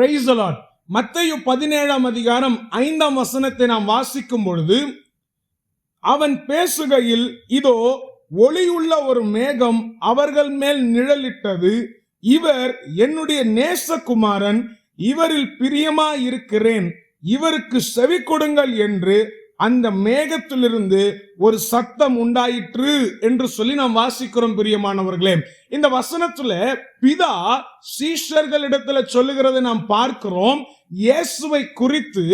Praise the பதினேழாம் அதிகாரம் ஐந்தாம் வசனத்தை நாம் வாசிக்கும் பொழுது அவன் பேசுகையில் இதோ ஒளியுள்ள ஒரு மேகம் அவர்கள் மேல் நிழலிட்டது. இவர் என்னுடைய நேசகுமாரன் இவரில் பிரியமாயிருக்கிறேன் இவருக்கு செவி கொடுங்கள் என்று அந்த மேகத்திலிருந்து ஒரு சத்தம் உண்டாயிற்று என்று சொல்லி நாம் வாசிக்கிறோம் பிரியமானவர்களே. இந்த வசனத்துல பிதா சீஷர்களிடத்துல சொல்லுகிறதை நாம் பார்க்கிறோம். இயேசுவை குறித்து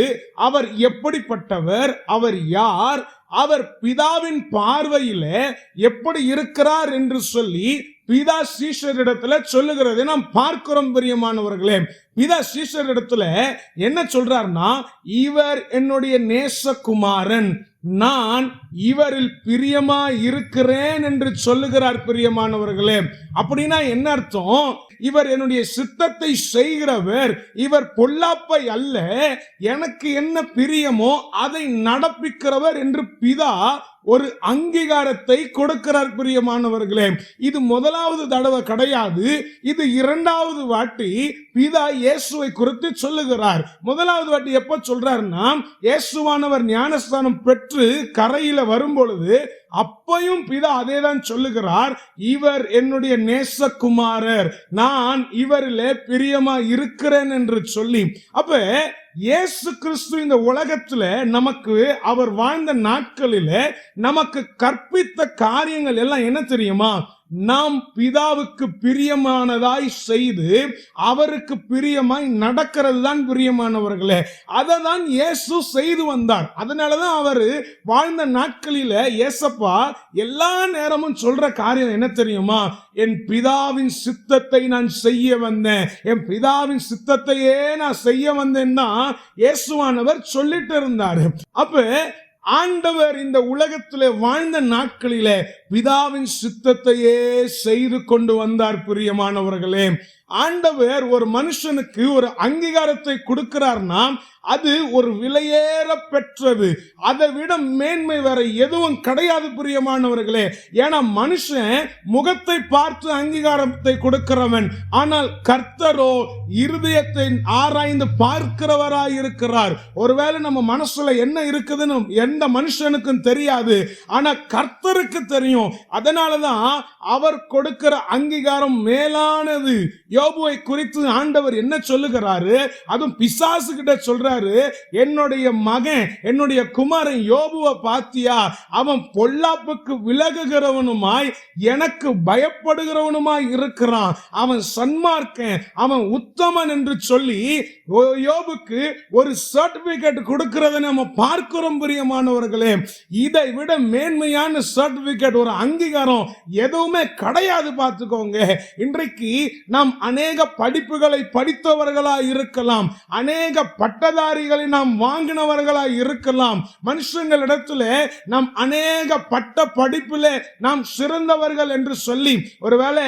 அவர் எப்படிப்பட்டவர் அவர் யார் அவர் பிதாவின் பார்வையில எப்படி இருக்கிறார் என்று சொல்லி பிதா சீஷரிடத்துல சொல்லுகிறதை நாம் பார்க்கிறோம் பிரியமானவர்களே. பிதா சீஷரிடத்துல என்ன சொல்றாருன்னா இவர் என்னுடைய நேசகுமாரன். நான் இவரில் பிரியமா இருக்கிறேன் என்று சொல்லுகிறார் பிரியமானவர்களே. அப்படின்னா என்ன அர்த்தம்? இவர் என்னுடைய சித்தத்தை செய்கிறவர். இவர் பொல்லாப்பை அல்ல. எனக்கு என்ன பிரியமோ அதை நடப்பிக்கிறவர் என்று பிதா ஒரு அங்கீகாரத்தை கொடுக்கிறார் பிரியமானவர்களே. இது முதலாவது தடவை கிடையாது. இது இரண்டாவது வாட்டி பிதா இயேசுவை குறித்து சொல்லுகிறார். முதலாவது வாட்டி எப்ப சொல்றாருன்னா இயேசுவானவர் ஞானஸ்தானம் பெற்று கரையில வரும் பொழுது அப்பையும் பிதா அதே தான் சொல்லுகிறார். இவர் என்னுடைய நேசகுமாரர். நான் இவரிலே பிரியமா இருக்கிறேன் என்று சொல்லி. அப்ப இயேசு கிறிஸ்து இந்த உலகத்துல நமக்கு அவர் வாழ்ந்த நாட்களில நமக்கு கற்பித்த காரியங்கள் எல்லாம் என்ன தெரியுமா? நாம் பிதாவுக்கு பிரியமானதாய் செய்து அவருக்கு பிரியமாய் நடக்கிறது தான் பிரியமானவர்களே. அதை தான் இயேசு செய்து வந்தார். அதனாலதான் அவர் வாழ்ந்த நாட்களில் இயேசப்பா எல்லா நேரமும் சொல்ற காரியம் என்ன தெரியுமா? என் பிதாவின் சித்தத்தை நான் செய்ய வந்தேன். என் பிதாவின் சித்தத்தையே நான் செய்ய வந்தேன்னா இயேசுவானவர் சொல்லிட்டு இருந்தார். அப்ப ஆண்டவர் இந்த உலகத்தில் வாழ்ந்த நாட்களில பிதாவின் சித்தத்தையே செய்து கொண்டு வந்தார் பிரியமானவர்களே. ஆண்டவர் ஒரு மனுஷனுக்கு ஒரு அங்கீகாரத்தை கொடுக்கிறார்னா அது ஒரு விலையேற பெற்றது. அதை விட மேன்மை வேற எதுவும் கிடையாது பிரியமானவர்களே. ஏன்னா மனுஷன் முகத்தை பார்த்து அங்கீகாரத்தை கொடுக்கிறவன். ஆனால் கர்த்தரோ இருதயத்தை ஆராய்ந்து பார்க்கிறவராய் இருக்கிறார் ஒருவேளை நம்ம மனசுல என்ன இருக்குதுன்னு எந்த மனுஷனுக்கும் தெரியாது. ஆனா கர்த்தருக்கு தெரியும். அதனாலதான் அவர் கொடுக்கிற அங்கீகாரம் மேலானது. யோபுவை குறித்து ஆண்டவர் என்ன சொல்லுகிறாரு? அதுவும் பிசாசு கிட்ட சொல்றாரு. சொல்றாரு என்னுடைய மகன் என்னுடைய குமாரன் யோபுவை பாத்தியா அவன் பொல்லாப்புக்கு விலகுகிறவனுமாய் எனக்கு பயப்படுகிறவனுமாய் இருக்கிறான். அவன் சன்மார்க்கன் அவன் உத்தமன் என்று சொல்லி யோபுக்கு ஒரு சர்டிபிகேட் கொடுக்கிறத நம்ம பார்க்கிறோம் பிரியமானவர்களே. இதை விட மேன்மையான சர்டிபிகேட் ஒரு அங்கீகாரம் எதுவுமே கிடையாது பார்த்துக்கோங்க. இன்றைக்கு நாம் அநேக படிப்புகளை படித்தவர்களா இருக்கலாம். அநேக பட்டதா அதிகாரிகளை நாம் வாங்கினவர்களாக இருக்கலாம். மனுஷங்களிடத்தில் நாம் அநேக பட்ட படிப்பில் நாம் சிறந்தவர்கள் என்று சொல்லி ஒருவேளை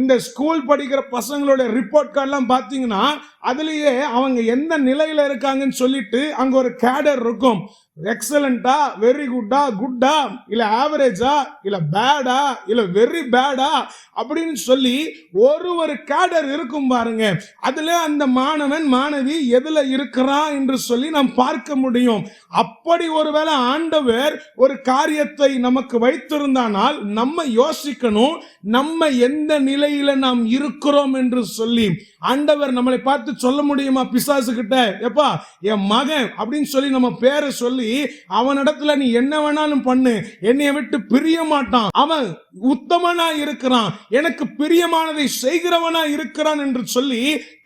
இந்த ஸ்கூல் படிக்கிற பசங்களோட ரிப்போர்ட் கார்டெலாம் பார்த்தீங்கன்னா அதுலேயே அவங்க எந்த நிலையில் இருக்காங்கன்னு சொல்லிட்டு அங்கே ஒரு கேடர் இருக்கும். எக்ஸலண்டா வெரி குட்டா குட்டா இல்ல ஆவரேஜா இல்ல பேடா இல்ல வெரி பேடா அப்படின்னு சொல்லி ஒரு ஒரு கேடர் இருக்கும் பாருங்க. அதுல அந்த மாணவன் மாணவி எதுல இருக்கிறான் என்று சொல்லி நாம் பார்க்க முடியும். அப்படி ஒருவேளை ஆண்டவர் ஒரு காரியத்தை நமக்கு வைத்திருந்தானால் நம்ம யோசிக்கணும் நம்ம எந்த நிலையில நாம் இருக்கிறோம் என்று சொல்லி. ஆண்டவர் நம்மளை பார்த்து சொல்ல முடியுமா பிசாசு கிட்ட? எப்பா என் மகன் அப்படின்னு சொல்லி நம்ம பேரை சொல்லி சொல்லி அவனிடத்துல நீ என்ன வேணாலும் பண்ணு. என்னைய விட்டு பிரிய மாட்டான். அவன் உத்தமனா இருக்கிறான். எனக்கு பிரியமானதை செய்கிறவனா இருக்கிறான் என்று சொல்லி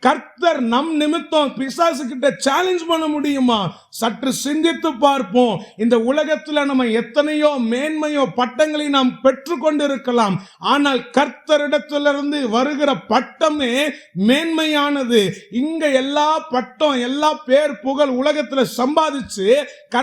கர்த்தர் நம் நிமித்தம் பிசாசு கிட்ட சேலஞ்ச் பண்ண முடியுமா? சற்று சிந்தித்து பார்ப்போம். இந்த உலகத்துல நம்ம எத்தனையோ மேன்மையோ பட்டங்களை நாம் பெற்று கொண்டிருக்கலாம் ஆனால் கர்த்தரிடத்திலிருந்து வருகிற பட்டமே மேன்மையானது. இங்க எல்லா பட்டம் எல்லா பேர் புகழ் உலகத்துல சம்பாதிச்சு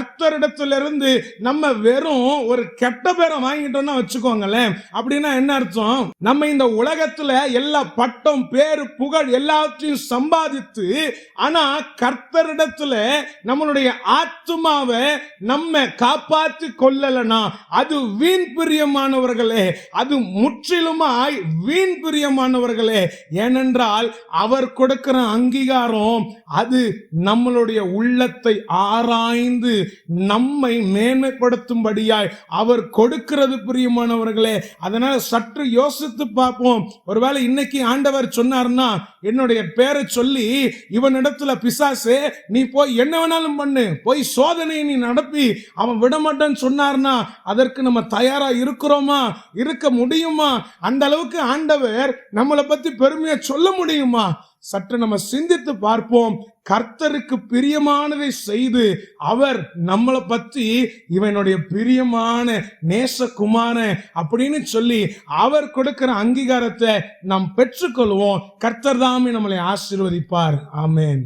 கர்த்தரிடத்திலிருந்து நம்ம வெறும் ஒரு கெட்ட பேரை வாங்கிட்டோம்னா வச்சுக்கோங்களேன். அப்படின்னா என்ன அர்த்தம்? நம்ம இந்த உலகத்துல எல்லா பட்டம் பேரு புகழ் எல்லாத்தையும் சம்பாதித்து ஆனா கர்த்தரிடத்துல நம்மளுடைய ஆத்மாவை நம்ம காப்பாற்றி கொள்ளலனா அது வீண் பிரியமானவர்களே அது முற்றிலுமாய் வீண் பிரியமானவர்களே. ஏனென்றால் அவர் கொடுக்கிற அங்கீகாரம் அது நம்மளுடைய உள்ளத்தை ஆராய்ந்து நம்மை மேன்மைப்படுத்தும்படியாய் அவர் கொடுக்கிறது பிரியமானவர்களே. அதனால சற்று யோசித்து பார்ப்போம். ஒருவேளை இன்னைக்கு ஆண்டவர் சொன்னார்னா என்னுடைய பேரை சொல்லி இவனிடத்துல பிசாசு நீ போய் என்ன வேணாலும் பண்ணு போய் சோதனையை நீ நடத்தி அவன் விடமாட்டேன்னு சொன்னார்னா அதற்கு நம்ம தயாரா இருக்கிறோமா? இருக்க முடியுமா? அந்த அளவுக்கு ஆண்டவர் நம்மளை பத்தி பெருமையா சொல்ல முடியுமா? சற்று நம்ம சிந்தித்து பார்ப்போம். கர்த்தருக்கு பிரியமானதை செய்து அவர் நம்மளை பற்றி இவனுடைய பிரியமான நேசகுமாரன் அப்படின்னு சொல்லி அவர் கொடுக்கிற அங்கீகாரத்தை நாம் பெற்றுக்கொள்வோம். கர்த்தர் தாமே நம்மளை ஆசீர்வதிப்பார். ஆமேன்.